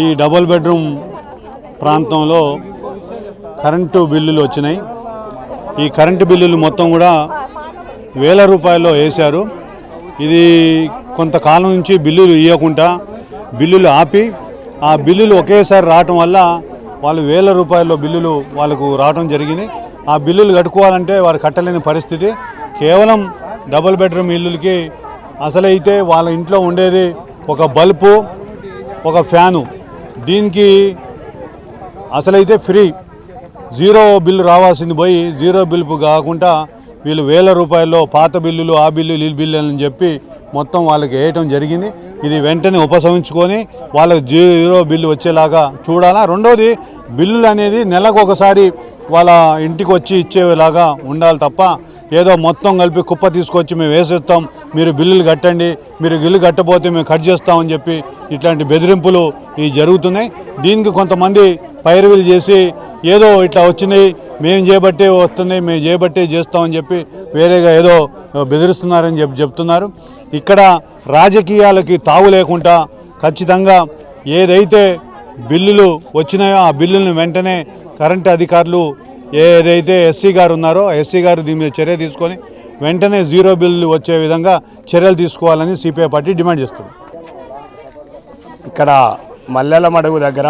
ఈ double bedroom ప్రాంతంలో current బిల్లులు వచ్చినాయి. ఈ కరెంటు బిల్లులు మొత్తం కూడా వేల రూపాయల్లో వేశారు. ఇది కొంతకాలం నుంచి బిల్లులు ఇవ్వకుండా బిల్లులు ఆపి ఆ బిల్లులు ఒకేసారి రావటం వల్ల వాళ్ళు వేల రూపాయల్లో బిల్లులు వాళ్ళకు రావడం జరిగింది. ఆ బిల్లులు కట్టుకోవాలంటే వారు కట్టలేని పరిస్థితి. కేవలం డబుల్ బెడ్రూమ్ ఇల్లులకి అసలైతే వాళ్ళ ఇంట్లో ఉండేది ఒక బల్బు ఒక ఫ్యాను. దీనికి అసలైతే ఫ్రీ. జీరో బిల్లు రావాల్సింది పోయి జీరో బిల్లు కాకుండా వీళ్ళు వేల రూపాయల్లో పాత బిల్లులు ఆ బిల్లు ఈ బిల్లు అని చెప్పి మొత్తం వాళ్ళకి వేయటం జరిగింది. ఇది వెంటనే ఉపసంహరించుకొని వాళ్ళకి జీరో బిల్లు వచ్చేలాగా చూడాలా. రెండోది బిల్లులు అనేది నెలకు ఒకసారి వాళ్ళ ఇంటికి వచ్చి ఇచ్చేలాగా ఉండాలి తప్ప ఏదో మొత్తం కలిపి కుప్ప తీసుకొచ్చి మేము వేసేస్తాం మీరు బిల్లులు కట్టండి మీరు బిల్లు కట్టపోతే మేము కట్ చేస్తామని చెప్పి ఇట్లాంటి బెదిరింపులు ఇవి జరుగుతున్నాయి. దీనికి కొంతమంది పైరువీలు చేసి ఏదో ఇట్లా వచ్చినాయి మేము చేయబట్టే వస్తుంది మేము చేయబట్టే చేస్తామని చెప్పి వేరేగా ఏదో బెదిరిస్తున్నారని చెప్పి చెప్తున్నారు. ఇక్కడ రాజకీయాలకి తావు లేకుండా ఖచ్చితంగా ఏదైతే బిల్లులు వచ్చినాయో ఆ బిల్లులను వెంటనే కరెంటు అధికారులు ఏదైతే ఎస్సీ గారు ఉన్నారో ఎస్సీ గారు దీని మీద చర్య తీసుకొని వెంటనే జీరో బిల్లు వచ్చే విధంగా చర్యలు తీసుకోవాలని సిపిఐ పార్టీ డిమాండ్ చేస్తుంది. ఇక్కడ మల్లెల మడుగు దగ్గర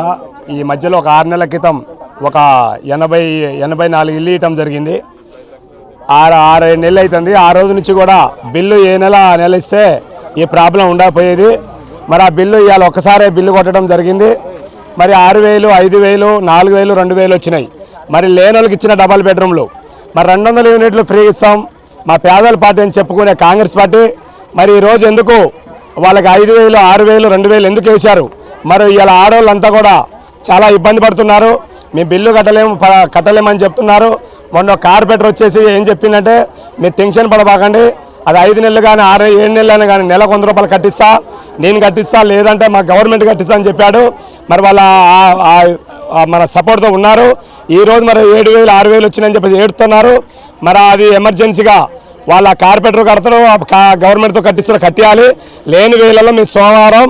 ఈ మధ్యలో ఒక ఆరు నెలల క్రితం ఒక ఎనభై ఎనభై నాలుగు ఇల్లు ఇవ్వటం జరిగింది. ఆరు ఆరు నెలలు అవుతుంది ఆ రోజు నుంచి కూడా బిల్లు ఏ నెల ఆ నెల ఇస్తే ఈ ప్రాబ్లం ఉండకపోయేది. మరి ఆ బిల్లు ఇవాళ ఒక్కసారే బిల్లు కొట్టడం జరిగింది. మరి ఆరు వేలు ఐదు వేలు నాలుగు వేలు రెండు వేలు వచ్చినాయి. మరి లేనోళ్ళకి ఇచ్చిన డబల్ బెడ్రూమ్లు. మరి రెండు వందల యూనిట్లు ఫ్రీ ఇస్తాం. మా పేదల పార్టీ అని చెప్పుకునే కాంగ్రెస్ పార్టీ. మరి ఈరోజు ఎందుకు? వాళ్ళకి ఐదు వేలు ఆరు వేలు రెండు వేలు ఎందుకు వేశారు? మరి ఇలా ఆడవాళ్ళంతా కూడా చాలా ఇబ్బంది పడుతున్నారు. మేము బిల్లు కట్టలేము కట్టలేమని చెప్తున్నారు. మొన్న కార్పొరేటర్ వచ్చేసి ఏం చెప్పిందంటే మీరు టెన్షన్ పడబాకండి. అది ఐదు నెలలు కానీ ఆరు ఏడు నెలలు అయినా కానీ నెలకు వంద రూపాయలు కట్టిస్తా. నేను కట్టిస్తా లేదంటే మా గవర్నమెంట్ కట్టిస్తా అని చెప్పాడు. మరి వాళ్ళ ఆ మన సపోర్ట్తో ఉన్నారు. ఈరోజు మరి ఏడు వేలు ఆరు వేలు వచ్చినాయని చెప్పి ఏడుతున్నారు. మరి అది ఎమర్జెన్సీగా వాళ్ళ కార్పొరేటర్ కడతారు గవర్నమెంట్తో కట్టిస్తారు కట్టియాలి. లేని వేళల్లో మేము సోమవారం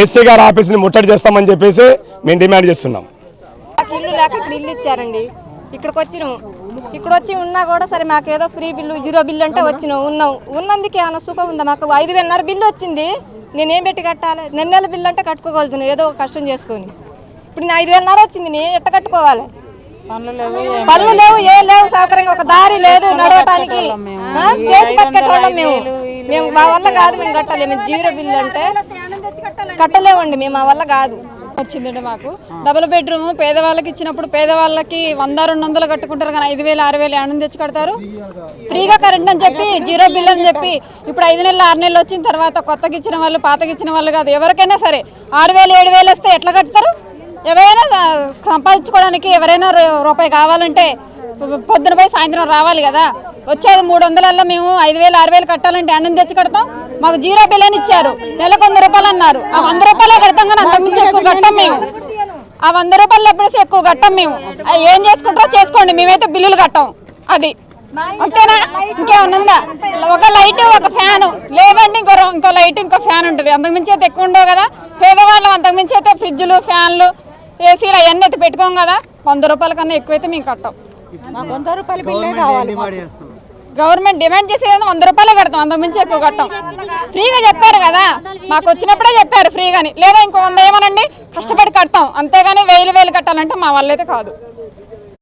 ఏసీ గారి ఆఫీస్ని ముట్టడి చేస్తామని చెప్పేసి మేము డిమాండ్ చేస్తున్నాం. మాకు ఇల్లు లేక ఇక్కడ ఇల్లు ఇచ్చారండి. ఇక్కడికి వచ్చినాం. ఇక్కడ వచ్చి ఉన్నా కూడా సరే మాకు ఏదో ఫ్రీ బిల్లు జీరో బిల్లు అంటే వచ్చినాం ఉన్నాం. ఉన్నందుకు ఏమైనా సుఖం ఉందా? మాకు ఐదు వేలన్నర బిల్లు వచ్చింది. నేనేం పెట్టి కట్టాలి? నెల నెల బిల్లు అంటే కట్టుకోగలుగుతున్నాను ఏదో కష్టం చేసుకొని. ఇప్పుడు నేను ఐదు వేలన్నర వచ్చింది నేను ఎట్ట కట్టుకోవాలి? పనులు లేవు ఏ లేవు సౌకర్యంగా ఒక దారి లేదు నడవటానికి. పట్టుకెట్టడం మేము. మేము. మా వల్ల కాదు మేము కట్టాలి. జీరో బిల్లు అంటే కట్టలేమండి మేము మా వల్ల కాదు. వచ్చిందండి మాకు. డబుల్ బెడ్రూమ్ పేదవాళ్ళకి ఇచ్చినప్పుడు పేదవాళ్ళకి వంద రెండు వందలు కట్టుకుంటారు కానీ ఐదు వేలు ఆరు వేలు ఏమన్నా తెచ్చి కడతారు. ఫ్రీగా కరెంట్ అని చెప్పి జీరో బిల్ అని చెప్పి ఇప్పుడు ఐదు నెలలు ఆరు నెలలు వచ్చిన తర్వాత కొత్తగా ఇచ్చిన వాళ్ళు పాతకి ఇచ్చిన వాళ్ళు కాదు ఎవరికైనా సరే ఆరు వేలు ఏడు వేలు వస్తే ఎట్లా కడతారు? ఎవరైనా సంపాదించుకోవడానికి ఎవరైనా రూ- రూపాయి కావాలంటే పొద్దున పోయి సాయంత్రం రావాలి కదా. వచ్చేది మూడు వందలలో మేము ఐదు వేలు ఆరు వేలు కట్టాలంటే అన్నం తెచ్చి కడతాం. మాకు జీరో బిల్ అని ఇచ్చారు. నెలకు వంద రూపాయలు అన్నారు. ఆ వంద రూపాయలే కడతాం కానీ అంతకుమించి ఎక్కువ కట్టాం మేము. ఆ వంద రూపాయలు ఎప్పుడైతే ఎక్కువ కట్టాం మేము. ఏం చేసుకుంటారో చేసుకోండి. మేమైతే బిల్లులు కట్టాం. అది. అంతేనా? ఇంకేమన్నా ఉందా ఒక లైట్ ఒక ఫ్యాన్. లేదండి ఇంకో ఇంకో లైట్ ఇంకో ఫ్యాన్ ఉంటుంది. అంతకుమించి అయితే ఎక్కువ ఉండవు కదా. పేదవాళ్ళం అంతకుమించి అయితే ఫ్రిడ్జ్లు ఫ్యాన్లు ఏసీలు అవన్నీ అయితే పెట్టుకోం కదా వంద రూపాయల కన్నా ఎక్కువైతే మేము కట్టాం. మాకు వంద రూపాయల బిల్లే కావాలి. గవర్నమెంట్ డిమాండ్ చేసేది వంద రూపాయలే కడతాం అంతకుమించి ఎక్కువ కట్టాం. ఫ్రీగా చెప్పారు కదా మాకు వచ్చినప్పుడే చెప్పారు ఫ్రీగాని. లేదా ఇంకో వంద ఏమనండి కష్టపడి కడతాం. అంతేగాని వేలు వేలు కట్టాలంటే మా వల్ల అయితే కాదు.